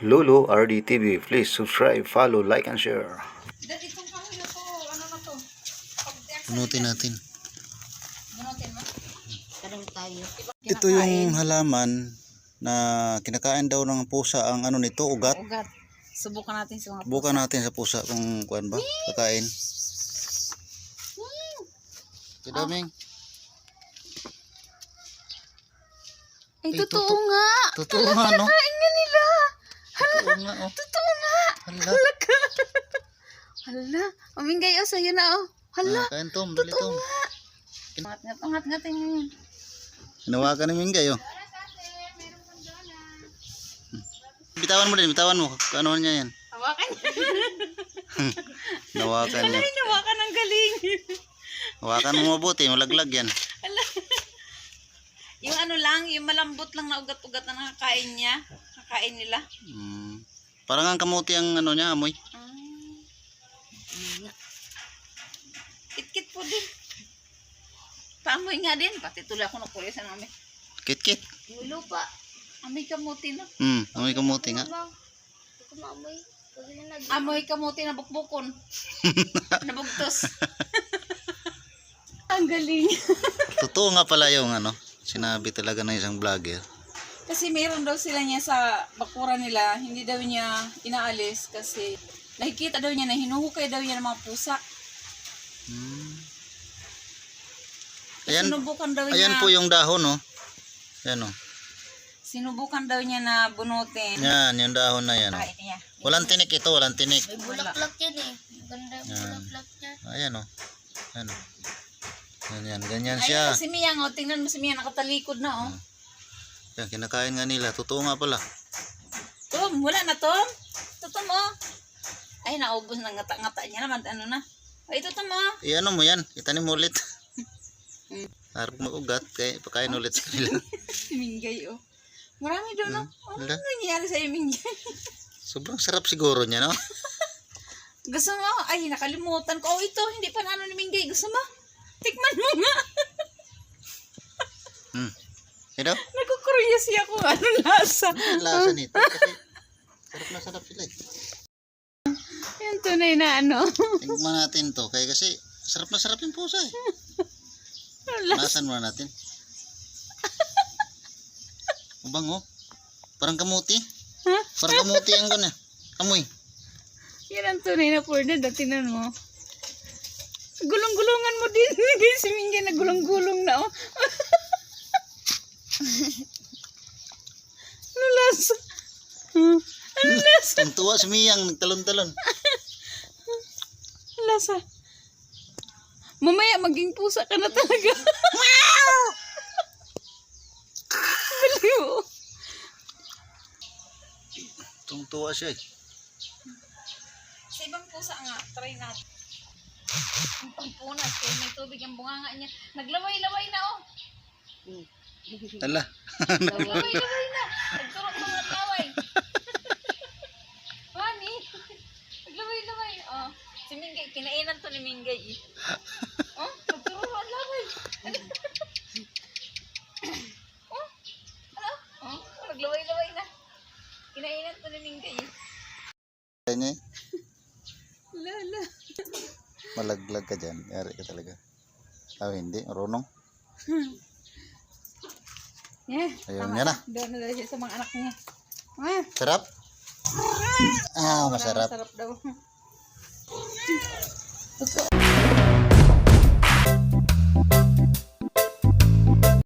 Lulu RDTV. Please subscribe, follow, like, and share. Ano natin. bunutin tayo. Ito yung halaman na kinakain daw ng pusa ang ano nito, ugat. Ugat. Subukan natin sa mga Bukan natin sa pusa kung kuan ba, kakain. Ito daming. Ay, Ay, totoo totoo. nga. Totoo nga no. Totoo nga oh. Totoo nga. Hala. Hala. Umingay o sa'yo na oh. Hala. Ah, kain tom, dali tom. Angat ngat, angat ngatin yun. Hinawakan ni Mingay oh. Bitawan mo din, bitawan mo. Ano niya yan? Hawakan niya. Nawakan niya. Hawakan ang galing. Hawakan mo mabuti, malaglag yan. Yung ano lang, yung malambot lang na ugat-ugat na nakakain niya. Kakain nila. Mm. Parang ang kamuti ang ano niya, amoy. Ah. Kit-kit po din. Paamoy nga din. Pati tuloy ako nakulit sa namin. Kit-kit. Yung lupa. Amoy kamuti na. Hmm, amoy kamuti nga. Amoy kamuti na bukbukon. Nabugtos. Ang galing. Totoo nga pala yung ano, sinabi talaga ng isang vlogger. Kasi meron daw sila niya sa bakura nila, hindi daw niya inaalis kasi nakikita daw niya na hinuhukay daw niya ng mga pusa. Hmm. Ayan, sinubukan daw niya, ayan po yung dahon, no? Ayan, oh. sinubukan daw niya na bunutin. Yan, yung dahon na yan, oh. Niya. Walang tinik ito, walang tinik. May bulaklak. Yan. Ayan, oh. Ayan, oh. Yan, yan, ganyan Ayun siya. si Mia, oh, tingnan mo si Mia, nakatalikod na oh. Yan, kinakain nga nila. Totoo nga pala. Tom, wala na Tom. Ito Tom oh. Ay, naubos ng ngata-ngata niya naman. Ano na? Ay, ito Tom oh. I-ano mo yan, itanim mo ulit. Hmm. Harap mag-ugat, kaya pakain ulit sa kanila. Si Minggay oh. Marami doon oh. Ano Wala. nangyayari sa'yo Minggay? Sobrang sarap siguro niya, no? Gusto mo? Ay, nakalimutan ko. Oh, ito, hindi pa na ano ni Minggay. Gusto mo? Tikman mo nga. Hmm. Ito? Nagkukuryasi ako. Anong lasa? Ang lasa nito. Kasi sarap na sarap sila eh. Yan tunay na ano. Tingnan natin to. Kaya kasi sarap na sarap yung pusa eh. Nasan muna natin. Ubang oh. Parang kamuti. Ha? Parang kamuti ang gano'n. Amoy. Yan ang tunay na porna. Datinan mo. Gulong-gulungan mo din. Si Minggay na gulong-gulong na oh. lasa? Ano lasa? Ang tuwa si Miyang nagtalon-talon. Ano lasa? Mamaya maging pusa ka na talaga. Baliw. Tung tuwa siya eh. Sa ibang pusa nga, try natin. Ang pampunas, kaya may tubig ang bunganga niya. Naglaway-laway na oh. Ala. Nagturok mga laway. Mami, naglaway-laway. Oh, si Minggay, kinainan to ni Minggay eh. Oh, nagturok mga laway. oh, ano? Oh, naglaway-laway na. Kinainan to ni Minggay eh. Eh. Lala. Malaglag ka dyan. Yari ka talaga. Ah, hindi. Marunong. Yeah. Ayun, yan na. Doon na siya sa mga anak niya. Ah, Sarap? Ah, masarap. Masarap daw. Totoo